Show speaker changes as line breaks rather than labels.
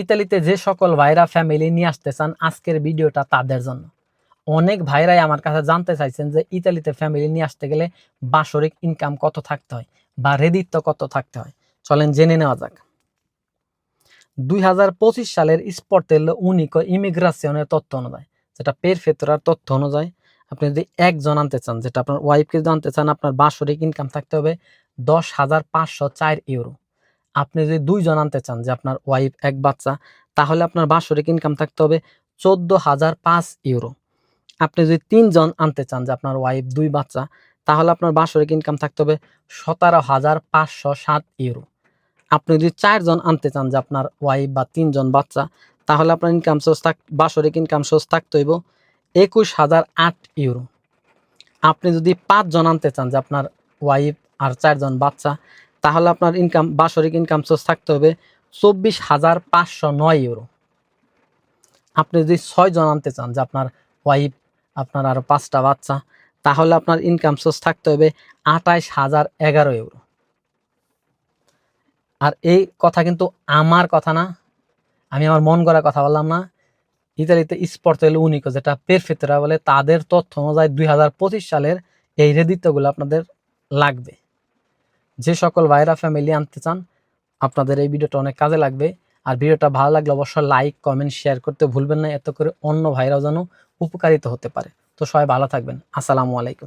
ইতালিতে যে সকল ভাইরা ফ্যামিলি নিয়ে আসতে চান আজকের ভিডিওটা তাদের জন্য। অনেক ভাইরাই আমার কাছে জানতে চাইছেন যে ইতালিতে ফ্যামিলি নিয়ে আসতে গেলে বাৎসরিক ইনকাম কত থাকতে হয় বা রেদিত্ব কত থাকতে হয়। চলেন জেনে নেওয়া যাক। দুই হাজার পঁচিশ সালের স্পটেল উনিকো ইমিগ্রাসিয়নের তথ্য অনুযায়ী, যেটা পের ফেতরার তথ্য অনুযায়ী, আপনি যদি একজন আনতে চান, যেটা আপনার ওয়াইফকে আনতে চান, আপনার বাৎসরিক ইনকাম থাকতে হবে দশ হাজার পাঁচশো চার ইউরো আপনি যদি দুইজন আনতে চান যে আপনার ওয়াইফ এক বাচ্চা, তাহলে আপনার বাৎসরিক ইনকাম থাকতে হবে চোদ্দ হাজার পাঁচ ইউরো আপনি যদি তিনজন আনতে চান যে আপনার ওয়াইফ দুই বাচ্চা, তাহলে আপনার বাৎসরিক ইনকাম থাকতে হবে সতেরো হাজার পাঁচশো সাত ইউরো আপনি যদি চারজন আনতে চান যে আপনার ওয়াইফ বা তিনজন বাচ্চা, তাহলে আপনার ইনকাম সোর্স থাক, বাৎসরিক ইনকাম সোর্স থাকতে হইব একুশ হাজার আট ইউরো আপনি যদি পাঁচজন আনতে চান যে আপনার ওয়াইফ আর চারজন বাচ্চা তাহলে আপনার ইনকাম বাৎসরিক ইনকাম সোর্স থাকতে হবে চব্বিশ হাজার পাঁচশো নয় ইউরো আপনি যদি ছয়জন আনতে চান, যে আপনার ওয়াইফ আপনার আরও পাঁচটা বাচ্চা, তাহলে আপনার ইনকাম সোর্স থাকতে হবে আঠাইশ হাজার এগারো ইউরো আর এই কথা কিন্তু আমার কথা না, আমি আমার মন করা কথা বললাম না। ইতালিতে স্পর্টেল উনিকো, যেটা পেরফেতরা বলে, তাদের তথ্য অনুযায়ী দুই হাজার পঁচিশ সালের এই রেদিত্বগুলো আপনাদের লাগবে। যে সকল ভাইরা ফ্যামিলি আনতে চান, আপনাদের এই ভিডিওটা অনেক কাজে লাগবে। আর ভিডিওটা ভালো লাগলে অবশ্যই লাইক কমেন্ট শেয়ার করতে ভুলবেন না। এত করে অন্য ভাইরাও যেন উপকারিত হতে পারে। তো সবাই ভালো থাকবেন। আসসালামু আলাইকুম।